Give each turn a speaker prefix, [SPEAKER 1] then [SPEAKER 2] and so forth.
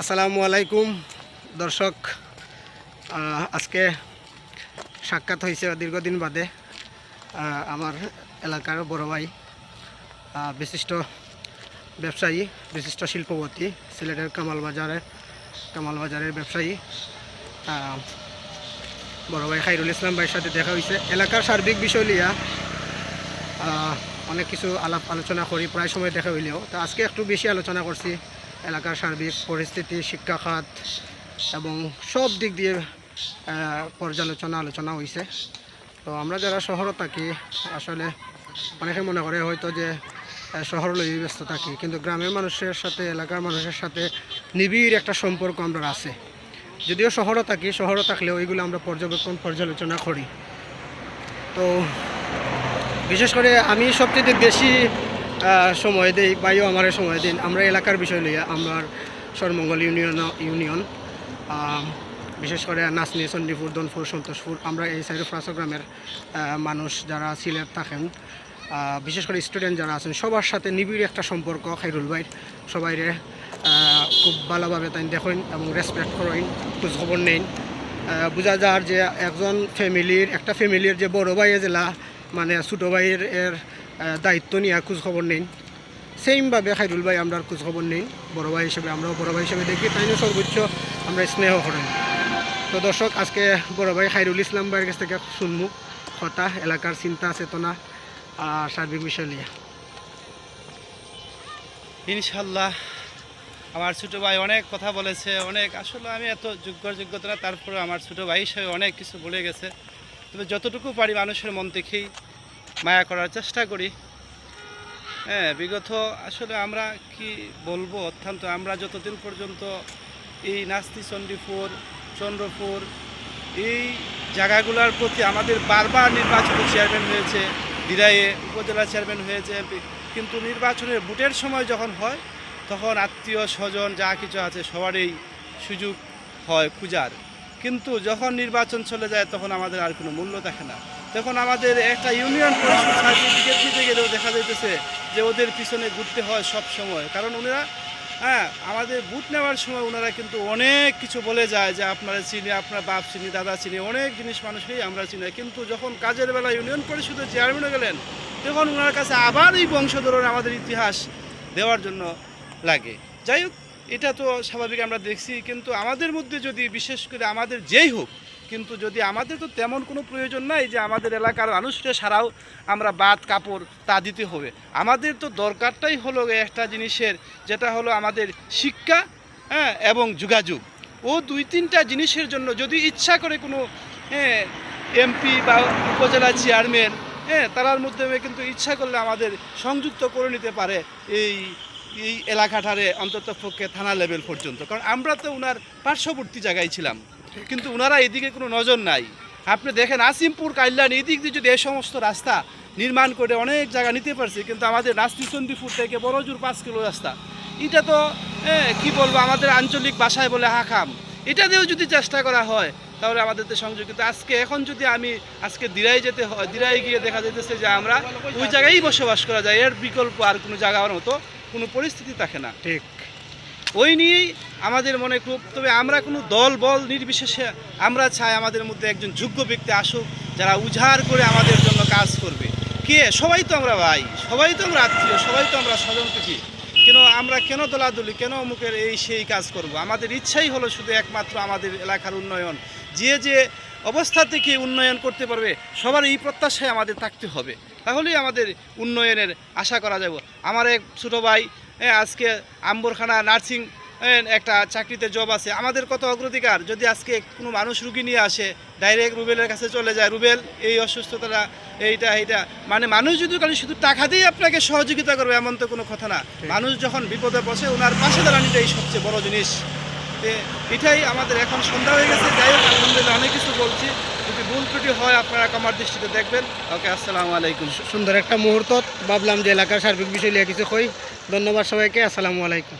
[SPEAKER 1] আসসালামু আলাইকুম, দর্শক। আজকে সাক্ষাৎ হয়েছে দীর্ঘদিন বাদে আমার এলাকার বড় ভাই বিশিষ্ট ব্যবসায়ী, বিশিষ্ট শিল্পপতি, সিলেটের কামাল বাজারের কামাল বাজারের ব্যবসায়ী বড় ভাই খাইরুল ইসলাম ভাইয়ের সাথে দেখা হয়েছে। এলাকার সার্বিক বিষয় লিয়া অনেক কিছু আলাপ আলোচনা করি, প্রায় সময় দেখা হইলেও। তো আজকে একটু বেশি আলোচনা করছি। এলাকার সার্বিক পরিস্থিতি, শিক্ষা খাত এবং সব দিক দিয়ে পর্যালোচনা, আলোচনা হয়েছে তো আমরা যারা শহরে থাকি, আসলে অনেকে মনে করে হয়তো যে শহর ব্যস্ত থাকি, কিন্তু গ্রামের মানুষের সাথে, এলাকার মানুষের সাথে নিবিড় একটা সম্পর্ক আমরা আছে। যদিও শহরে থাকি, শহরে থাকলে ওইগুলো আমরা পর্যবেক্ষণ, পর্যালোচনা করি। তো বিশেষ করে আমি সবচেয়ে বেশি সময় দেই বাইও আমার সময় দিন। আমরা এলাকার বিষয় লইয়া, আমার সরমঙ্গল ইউনিয়ন ইউনিয়ন বিশেষ করে নাসনি, চণ্ডীপুর, দনপুর, সন্তোষপুর, আমরা এই সাইডে ফ্রাসো গ্রামের মানুষ যারা সিলেট থাকেন বিশেষ করে স্টুডেন্ট যারা আছেন, সবার সাথে নিবিড় একটা সম্পর্ক, খাইরুল ভাইয়ের সবাইরে খুব ভালোভাবে তাই দেখেন এবং রেসপেক্ট করেন খোঁজ খবর নেন বোঝা যার যে একজন ফ্যামিলির একটা ফ্যামিলির যে বড় ভাইয়ের জেলা মানে ছোটো ভাইয়ের, এর দায়িত্ব নিয়ে খোঁজ খবর নেই সেমভাবে খাইরুল ভাই আমরা খোঁজ খবর নেই বড় ভাই হিসেবে আমরাও বড় ভাই হিসেবে দেখি, তাই সর্বোচ্চ আমরা স্নেহ করেন। তো দর্শক, আজকে বড় ভাই খাইরুল ইসলাম ভাইয়ের কাছ থেকে শুনব। কথা, এলাকার চিন্তা, চেতনা আর সার্বিক বিষয় নিয়ে।
[SPEAKER 2] ইনশাল্লাহ, আমার ছোটো ভাই অনেক কথা বলেছে, অনেক, আসলে আমি এত যোগ্য যোগ্যতা না তারপরে আমার ছোটো ভাই হিসেবে অনেক কিছু বলে গেছে। তবে যতটুকু পারি মানুষের মন থেকেই মায়া করার চেষ্টা করি। হ্যাঁ বিগত আসলে আমরা কি বলব? অত্যন্ত আমরা যতদিন পর্যন্ত এই নাস্তি চণ্ডীপুর চন্দ্রপুর, এই জায়গাগুলোর প্রতি আমাদের বারবার নির্বাচিত চেয়ারম্যান হয়েছে দিরাইয়ে উপজেলা চেয়ারম্যান হয়েছে কিন্তু নির্বাচনের ভোটের সময় যখন হয়, তখন আত্মীয় স্বজন যা কিছু আছে সবারই সুযোগ হয় পূজার কিন্তু যখন নির্বাচন চলে যায়, তখন আমাদের আর কোনো মূল্য থাকে না। তখন আমাদের একটা ইউনিয়ন পরিষদ সার্টিফিকেট গেলেও দেখা যাইতেছে যে ওদের পিছনে ঘুরতে হয় সব সময়। কারণ ওনারা হ্যাঁ আমাদের বুট নেওয়ার সময় ওনারা কিন্তু অনেক কিছু বলে যায় যে আপনারা চিনি, আপনার বাপ চিনি, দাদা চিনি, অনেক জিনিস মানুষকেই আমরা চিনি। কিন্তু যখন কাজের বেলা ইউনিয়ন পরিষদের চেয়ারম্যান গেলেন, তখন ওনার কাছে আবার এই বংশধরের আমাদের ইতিহাস দেওয়ার জন্য লাগে। যাই হোক, এটা তো স্বাভাবিক আমরা দেখছি, কিন্তু আমাদের মধ্যে যদি বিশেষ করে আমাদের যেই হোক কিন্তু যদি আমাদের তো তেমন কোনো প্রয়োজন নাই যে আমাদের এলাকার মানুষকে সারাও আমরা বাদ কাপড় তা দিতে হবে। আমাদের তো দরকারটাই হলো একটা জিনিসের, যেটা হলো আমাদের শিক্ষা হ্যাঁ এবং যোগাযোগ। ও দুই তিনটা জিনিসের জন্য যদি ইচ্ছা করে কোনো এমপি বা উপজেলা চেয়ারম্যান হ্যাঁ তারার মাধ্যমে কিন্তু ইচ্ছা করলে আমাদের সংযুক্ত করে নিতে পারে এই এই এলাকাটারে অন্তত পক্ষে থানা লেভেল পর্যন্ত। কারণ আমরা তো উনার পার্শ্ববর্তী জায়গায় ছিলাম। কিন্তু ওনারা এদিকে কোনো নজর নাই। আপনি দেখেন আসিমপুর কাইল্লান এদিক দিয়ে যদি এই সমস্ত রাস্তা নির্মাণ করে অনেক জায়গা নিতে পারছে, কিন্তু আমাদের রাস্তিচন্ডীপুর থেকে বড়জোর পাঁচ কিলো রাস্তা। এটা তো কি বলব, আমাদের আঞ্চলিক ভাষায় বলে হাকাম এটা দিয়েও যদি চেষ্টা করা হয়, তাহলে আমাদের তো কিন্তু আজকে, এখন যদি আমি আজকে দিরাই যেতে হয়, দিরাই গিয়ে দেখা যেতেছে যে আমরা ওই জায়গায় বসবাস করা যায়, এর বিকল্প আর কোনো জায়গার মতো কোনো পরিস্থিতি থাকে না।
[SPEAKER 1] ঠিক।
[SPEAKER 2] ওই নিয়েই আমাদের মনে খুব, তবে আমরা কোনো দল, বল নির্বিশেষে আমরা চাই আমাদের মধ্যে একজন যোগ্য ব্যক্তি আসুক, যারা উজাড় করে আমাদের জন্য কাজ করবে। কে? সবাই তো আমরা ভাই, সবাই তো আমরা আত্মীয়, সবাই তো আমরা স্বজন থেকে কেন আমরা কেন দলাদলি, কেন অমুকের এই সেই কাজ করব? আমাদের ইচ্ছাই হলো শুধু একমাত্র আমাদের এলাকার উন্নয়ন। যে যে অবস্থা থেকে উন্নয়ন করতে পারবে সবার এই প্রত্যাশায় আমাদের থাকতে হবে। তাহলেই আমাদের উন্নয়নের আশা করা যাব। আমার এক ছোটো ভাই আজকে আম্বরখানা নার্সিং একটা চাকরিতে জব আছে। আমাদের কত অগ্রাধিকার? যদি আজকে কোনো মানুষ রুগী নিয়ে আসে ডাইরেক্ট রুবেলের কাছে চলে যায় রুবেল এই অসুস্থতাটা এইটা এইটা মানে মানুষ যদি খালি শুধু টাকা দিয়ে আপনাকে সহযোগিতা করবে এমন তো কোনো কথা না। মানুষ যখন বিপদে বসে ওনার পাশে দাঁড়ানোটাই সবচেয়ে বড় জিনিস। তে এটাই আমাদের এখন সন্ধ্যা হয়ে গেছে। যাই হোক, আলহামদুলিল্লাহ অনেক কিছু বলছি। যদি ভুল ত্রুটি হয়, আপনারা আমার দৃষ্টিতে দেখবেন। ওকে, আসসালামু আলাইকুম।
[SPEAKER 1] সুন্দর একটা মুহূর্ত। ভাবলাম যে এলাকার সার্বিক বিষয় নিয়ে কিছু কই। ধন্যবাদ সবাইকে। আসসালামু আলাইকুম।